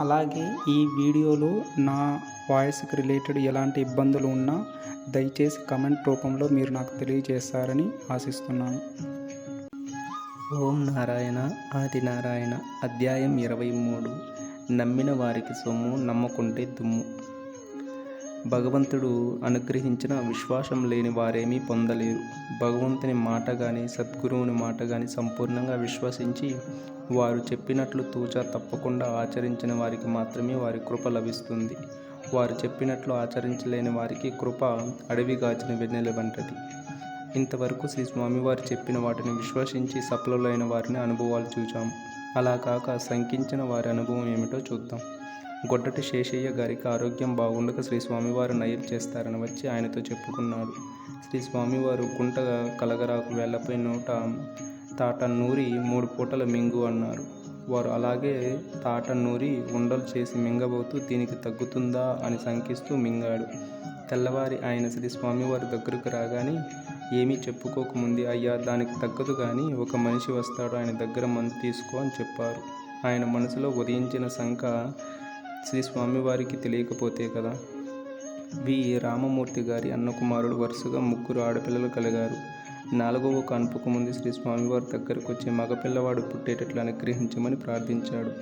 అలాగే ఈ వీడియోలో నా వాయిస్కి రిలేటెడ్ ఎలాంటి ఇబ్బందులు ఉన్నా దయచేసి కమెంట్ రూపంలో మీరు నాకు తెలియజేస్తారని ఆశిస్తున్నాను. ఓం నారాయణ ఆది నారాయణ అధ్యాయం ఇరవై మూడు. నమ్మిన వారికి సొమ్ము నమ్మకుంటే దుమ్ము. భగవంతుడు అనుగ్రహించిన విశ్వాసం లేని వారేమీ పొందలేరు. భగవంతుని మాట కానీ సద్గురువుని మాట కానీ సంపూర్ణంగా విశ్వసించి వారు చెప్పినట్లు తూచా తప్పకుండా ఆచరించిన వారికి మాత్రమే వారి కృప లభిస్తుంది. వారు చెప్పినట్లు ఆచరించలేని వారికి కృప అడవి గాచిన వెన్నెల వంటిది. ఇంతవరకు శ్రీ స్వామివారు చెప్పిన వాటిని విశ్వసించి సఫలులైన వారిని అనుభవాలు చూచాం అలా కాక శంకించిన వారి అనుభవం ఏమిటో చూద్దాం. గొడ్డటి శేషయ్య గారికి ఆరోగ్యం బాగుండక శ్రీ స్వామివారు నయం చేస్తారని వచ్చి ఆయనతో చెప్పుకున్నాడు. శ్రీ స్వామివారు గుంట కలగరాకు వెళ్ళపోయి నూట తాట నూరి మూడు పూటల మింగు అన్నారు. వారు అలాగే తాట నూరి ఉండలు చేసి మింగబోతూ దీనికి తగ్గుతుందా అని శంకిస్తూ మింగాడు. తెల్లవారి ఆయన శ్రీ స్వామివారి దగ్గరకు రాగానే ఏమీ చెప్పుకోకముందే అయ్యా దానికి తగ్గదు కానీ ఒక మనిషి వస్తాడు ఆయన దగ్గర మందు తీసుకో అని చెప్పారు. ఆయన మనసులో ఉదయించిన శంక శ్రీ స్వామివారికి తెలియకపోతే కదా? వి. రామమూర్తి గారి అన్నకుమారుడు వరుసగా ముగ్గురు ఆడపిల్లలు కలిగారు. నాలుగవ కాన్పుకు ముందు శ్రీ స్వామివారి దగ్గరకు వచ్చి మగపిల్లవాడు పుట్టేటట్లు అనుగ్రహించమని ప్రార్థించాడు.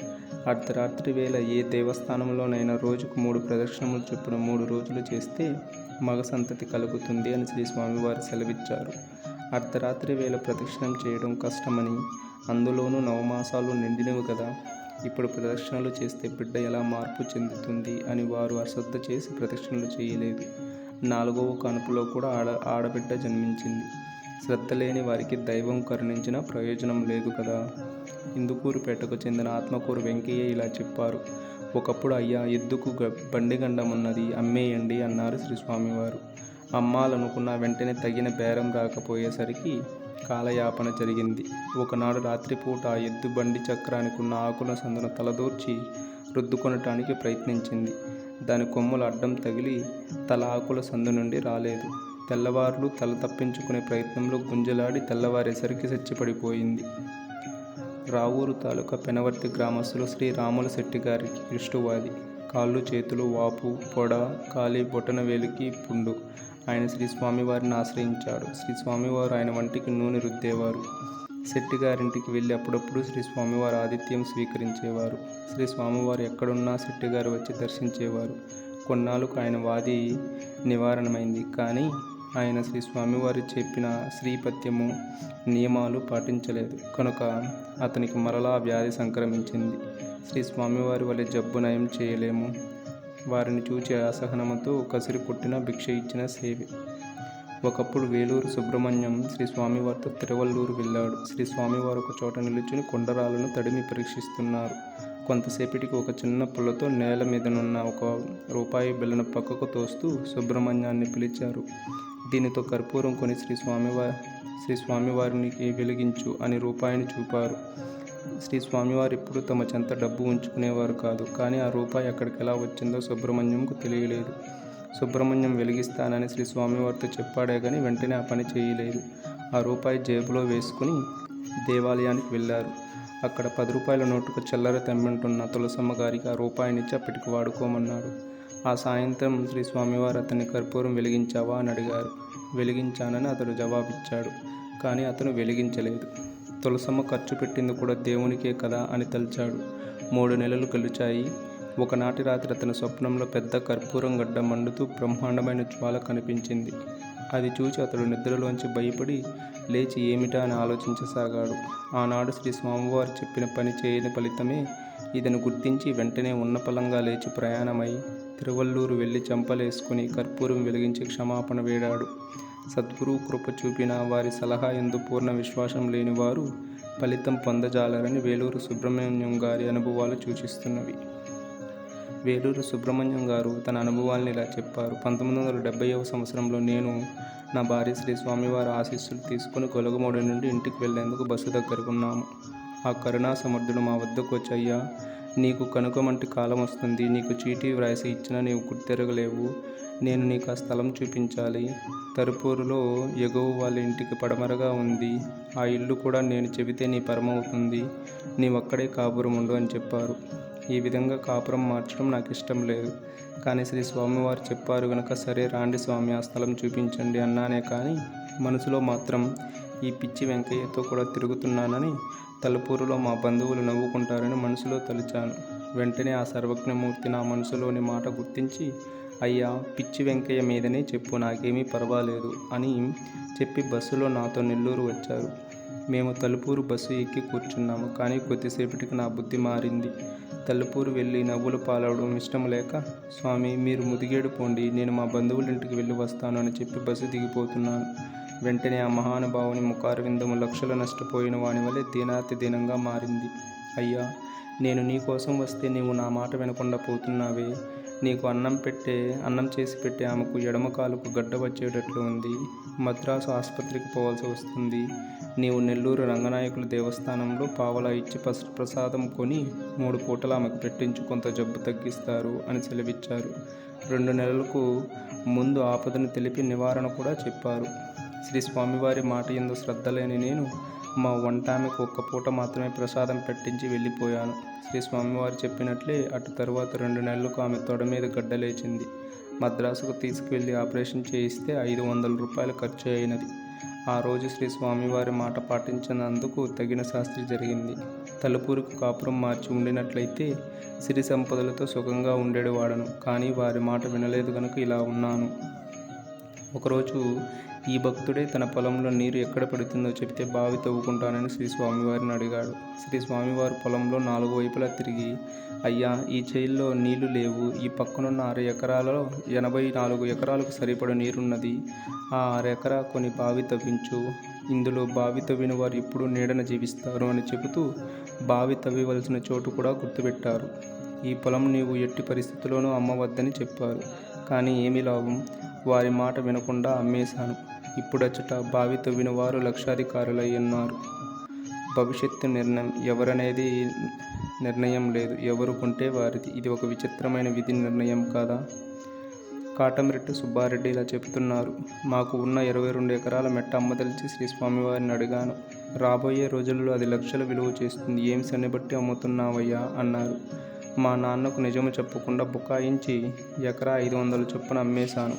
అర్ధరాత్రి వేళ ఏ దేవస్థానంలోనైనా రోజుకు మూడు ప్రదక్షిణములు చొప్పున మూడు రోజులు చేస్తే మగ సంతతి కలుగుతుంది అని శ్రీ స్వామివారు సెలవిచ్చారు. అర్ధరాత్రి వేళ ప్రదక్షిణం చేయడం కష్టమని అందులోనూ నవమాసాలు నిండినవి కదా? ఇప్పుడు ప్రదక్షిణలు చేస్తే బిడ్డ ఎలా మార్పు చెందుతుంది అని వారు అశ్రద్ధ చేసి ప్రదక్షిణలు చేయలేదు. నాలుగవ కనుపులో కూడా ఆడ ఆడబిడ్డ జన్మించింది. శ్రద్ధ లేని వారికి దైవం కరుణించిన ప్రయోజనం లేదు కదా? ఇందుకూరుపేటకు చెందిన ఆత్మకూరు వెంకయ్య ఇలా చెప్పారు. ఒకప్పుడు అయ్యా ఎద్దుకు బండిగండం ఉన్నది అమ్మేయండి అన్నారు శ్రీ స్వామివారు అమ్మాలనుకున్న వెంటనే తగిన బేరం రాకపోయేసరికి కాలయాపన జరిగింది. ఒకనాడు రాత్రిపూట ఆ ఎద్దు బండి చక్రానికి ఉన్న ఆకుల సందున తలదూర్చి రుద్దుకొనటానికి ప్రయత్నించింది. దాని కొమ్ములు అడ్డం తగిలి తల ఆకుల సందు నుండి రాలేదు. తెల్లవారులు తల తప్పించుకునే ప్రయత్నంలో గుంజలాడి తెల్లవారేసరికి చచ్చిపడిపోయింది. రావూరు తాలూకా పెనవర్తి గ్రామస్తులు శ్రీ రాముల శెట్టి గారికి ఇష్టవాది. కాళ్ళు చేతులు వాపు పొడ కాలి బొటన వేలికి పుండు. ఆయన శ్రీ స్వామివారిని ఆశ్రయించాడు. శ్రీ స్వామివారు ఆయన వంటికి నూనె రుద్దేవారు. శెట్టి గారింటికి వెళ్ళి అప్పుడప్పుడు శ్రీ స్వామివారు ఆతిథ్యం స్వీకరించేవారు. శ్రీ స్వామివారు ఎక్కడున్నా శెట్టి గారు వచ్చి దర్శించేవారు. కొన్నాళ్ళకు ఆయన వాది నివారణమైంది. కానీ ఆయన శ్రీ స్వామివారు చెప్పిన శ్రీపత్యము నియమాలు పాటించలేదు. కనుక అతనికి మరలా వ్యాధి సంక్రమించింది. శ్రీ స్వామివారి వలె జబ్బు నయం చేయలేము. వారిని చూచి అసహనముతో కసిరి కొట్టిన భిక్ష ఇచ్చిన సేవి. ఒకప్పుడు వేలూరు సుబ్రహ్మణ్యం శ్రీ స్వామివారితో తిరువల్లూరు వెళ్ళాడు. శ్రీ స్వామివారు ఒక చోట నిలుచుని కొండరాలను తడిమి పరీక్షిస్తున్నారు. కొంతసేపటికి ఒక చిన్న పుల్లతో నేల మీదనున్న ఒక రూపాయి బిళ్ళను పక్కకు తోస్తూ సుబ్రహ్మణ్యాన్ని పిలిచారు. దీనితో కర్పూరం కొని శ్రీ స్వామివారి శ్రీ స్వామివారిని వెలిగించు అని రూపాయిని చూపారు. శ్రీ స్వామివారు ఎప్పుడు తమ చెంత డబ్బు ఉంచుకునేవారు కాదు కానీ ఆ రూపాయి అక్కడికి ఎలా వచ్చిందో సుబ్రహ్మణ్యంకు తెలియలేదు. సుబ్రహ్మణ్యం వెలిగిస్తానని శ్రీ స్వామివారితో చెప్పాడే కానీ వెంటనే ఆ పని చేయలేదు. ఆ రూపాయి జేబులో వేసుకుని దేవాలయానికి వెళ్ళారు. అక్కడ పది రూపాయల నోటుకు చిల్లర తెమ్మంటున్న తులసమ్మ గారికి ఆ రూపాయినిచ్చి అప్పటికి వాడుకోమన్నాడు. ఆ సాయంత్రం శ్రీ స్వామివారు అతన్ని కర్పూరం వెలిగించావా అని అడిగారు. వెలిగించానని అతడు జవాబిచ్చాడు కానీ అతను వెలిగించలేదు. తులసమ్మ ఖర్చు పెట్టింది కూడా దేవునికే కదా అని తలిచాడు. మూడు నెలలు గలిచాయి. ఒకనాటి రాత్రి అతని స్వప్నంలో పెద్ద కర్పూరం గడ్డ మండుతూ బ్రహ్మాండమైన జ్వాల కనిపించింది. అది చూసి అతడు నిద్రలోంచి భయపడి లేచి ఏమిటా అని ఆలోచించసాగాడు. ఆనాడు శ్రీ స్వామివారు చెప్పిన పని చేయని ఫలితమే ఇతను గుర్తించి వెంటనే ఉన్నపలంగా లేచి ప్రయాణమై తిరువల్లూరు వెళ్ళి చంపలేసుకుని కర్పూరం వెలిగించి క్షమాపణ వేడాడు. సద్గురు కృప చూపిన వారి సలహా ఎందు పూర్ణ విశ్వాసం లేని వారు ఫలితం పొందజాలరని వేలూరు సుబ్రహ్మణ్యం గారి అనుభవాలు సూచిస్తున్నవి. వేలూరు సుబ్రహ్మణ్యం గారు తన అనుభవాల్ని ఇలా చెప్పారు. పంతొమ్మిది వందల డెబ్బైవ సంవత్సరంలో నేను నా భార్య శ్రీ స్వామివారి ఆశీస్సులు తీసుకుని కొలగమూడి నుండి ఇంటికి వెళ్ళేందుకు బస్సు దగ్గరకున్నాము ఆ కరుణా సమర్థుడు మా వద్దకు వచ్చయ్యా నీకు కనుకమంటి కాలం వస్తుంది నీకు చీటీ వ్రాసి ఇచ్చినా నీవు గుర్తెరగలేవు నేను నీకు ఆ స్థలం చూపించాలి. తరుపూరులో ఎగువ వాళ్ళ ఇంటికి పడమరగా ఉంది. ఆ ఇల్లు కూడా నేను చెబితే నీ పరమవుతుంది. నీవక్కడే కాపురం ఉండు అని చెప్పారు. ఈ విధంగా కాపురం మార్చడం నాకు ఇష్టం లేదు. కానీ శ్రీ స్వామివారు చెప్పారు గనక సరే రాండి స్వామి ఆ స్థలం చూపించండి అన్నానే కానీ మనసులో మాత్రం ఈ పిచ్చి వెంకయ్యతో కూడా తిరుగుతున్నానని తలుపూరులో మా బంధువులు నవ్వుకుంటారని మనసులో తలిచాను. వెంటనే ఆ సర్వజ్ఞమూర్తి నా మనసులోని మాట గుర్తించి అయ్యా పిచ్చి వెంకయ్య మీదనే చెప్పు నాకేమీ పర్వాలేదు అని చెప్పి బస్సులో నాతో నెల్లూరు వచ్చారు. మేము తలుపూరు బస్సు ఎక్కి కూర్చున్నాము కానీ కొద్దిసేపటికి నా బుద్ధి మారింది. తలుపూరు వెళ్ళి నవ్వులు పాలవడం ఇష్టం లేక స్వామి మీరు ముదిగేడు పోండి నేను మా బంధువుల ఇంటికి వెళ్ళి వస్తాను అని చెప్పి బస్సు దిగిపోతున్నాను. వెంటనే ఆ మహానుభావుని ముఖారవిందము లక్షలు నష్టపోయిన వాని వలె దీనాతి దీనంగా మారింది. అయ్యా నేను నీ కోసం వస్తే నీవు నా మాట వినకుండా పోతున్నావే. నీకు అన్నం పెట్టే అన్నం చేసి పెట్టే ఆమెకు ఎడమ కాలుకు గడ్డ వచ్చేటట్లు ఉంది. మద్రాసు ఆసుపత్రికి పోవాల్సి వస్తుంది. నీవు నెల్లూరు రంగనాయకుల దేవస్థానంలో పావలా ఇచ్చి పస్ ప్రసాదం కొని మూడు పూటలు ఆమెకు పెట్టించు కొంత జబ్బు తగ్గిస్తారు అని సెలవిచ్చారు. రెండు నెలలకు ముందు ఆపదను తెలిపి నివారణ కూడా చెప్పారు. శ్రీ స్వామివారి మాట ఎందు శ్రద్ధ లేని నేను మా వంటామెకు ఒక్క పూట మాత్రమే ప్రసాదం పెట్టించి వెళ్ళిపోయాను. శ్రీ స్వామివారు చెప్పినట్లే అటు తరువాత రెండు నెలలకు ఆమె తొడ మీద గడ్డలేచింది మద్రాసుకు తీసుకువెళ్ళి ఆపరేషన్ చేయిస్తే ఐదు వందల రూపాయలు ఖర్చు అయినది ఆ రోజు శ్రీ స్వామివారి మాట పాటించినందుకు తగిన శాస్త్రి జరిగింది. తలుపూరుకు కాపురం మార్చి ఉండినట్లయితే సిరి సంపదలతో సుఖంగా ఉండేవాడను కానీ వారి మాట వినలేదు కనుక ఇలా ఉన్నాను. ఒకరోజు ఈ భక్తుడే తన పొలంలో నీరు ఎక్కడ పడుతుందో చెబితే బావి తవ్వుకుంటానని శ్రీ స్వామివారిని అడిగాడు. శ్రీ స్వామివారు పొలంలో నాలుగు వైపులా తిరిగి అయ్యా ఈ చేయిల్లో నీళ్ళు లేవు. ఈ పక్కనున్న అర ఎకరాలలో ఎనభై నాలుగు ఎకరాలకు సరిపడ నీరున్నది. ఆ అర ఎకరా కొని బావి తవ్వించు. ఇందులో బావి తవ్విన వారు ఇప్పుడు నీడన జీవిస్తారు అని చెబుతూ బావి తవ్వివలసిన చోటు కూడా గుర్తుపెట్టారు. ఈ పొలం నీవు ఎట్టి పరిస్థితుల్లోనూ అమ్మవద్దని చెప్పారు. కానీ ఏమి లాభం వారి మాట వినకుండా అమ్మేశాను. ఇప్పుడచ్చట బావి తవ్విన వారు లక్షాధికారులై ఉన్నారు భవిష్యత్తు నిర్ణయం ఎవరనేది నిర్ణయం లేదు. ఎవరు కొంటే వారిది. ఇది ఒక విచిత్రమైన విధి నిర్ణయం కాదా? కాటమిరెడ్డి సుబ్బారెడ్డి ఇలా చెబుతున్నారు. మాకు ఉన్న ఇరవై రెండు ఎకరాల మెట్ట అమ్మదలిచి శ్రీ స్వామివారిని అడిగాను. రాబోయే రోజుల్లో అది లక్షల విలువ చేస్తుంది. ఏం సన్నబట్టి అమ్ముతున్నావయ్యా? అన్నారు. మా నాన్నకు నిజము చెప్పకుండా బుకాయించి ఎకరా ఐదు వందల చొప్పున అమ్మేశాను.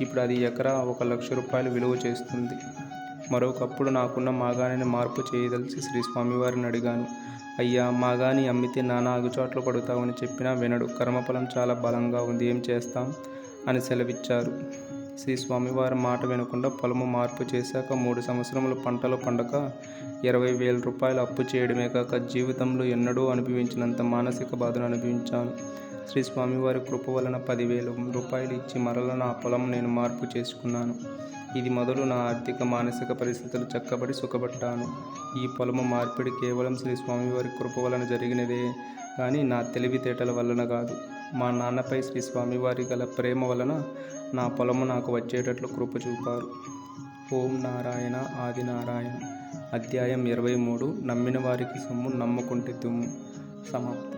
ఇప్పుడు అది ఎకరా ఒక లక్ష రూపాయలు విలువ చేస్తుంది. మరొకప్పుడు నాకున్న మాగాణిని మార్పు చేయదలిసి శ్రీ స్వామివారిని అడిగాను. అయ్యా మాగాని అమ్మితే నానా అగుచాట్లు పడుతావని చెప్పినా వినడు. కర్మఫలం చాలా బలంగా ఉంది. ఏం చేస్తాం? అని సెలవిచ్చారు. శ్రీ స్వామివారి మాట వినకుండా పొలము మార్పు చేశాక మూడు సంవత్సరములు పంటలు పండక ఇరవై వేల రూపాయలు అప్పు చేయడమే కాక జీవితంలో ఎన్నడూ అనుభవించినంత మానసిక బాధను అనుభవించాను. శ్రీ స్వామివారి కృప వలన పదివేల రూపాయలు ఇచ్చి మరల నా పొలం నేను మార్పు చేసుకున్నాను. ఇది మొదలు నా ఆర్థిక మానసిక పరిస్థితులు చక్కబడి సుఖపడ్డాను. ఈ పొలము మార్పిడి కేవలం శ్రీ స్వామివారి కృప వలన జరిగినదే కానీ నా తెలివితేటల వలన కాదు. మా నాన్నపై శ్రీ స్వామివారి గల ప్రేమ వలన నా పొలము నాకు వచ్చేటట్లు కృప చూపారు. ఓం నారాయణ ఆది నారాయణ అధ్యాయం ఇరవై మూడు. నమ్మిన వారికి సొమ్ము నమ్ముకుంటే దుమ్ము సమాప్తం.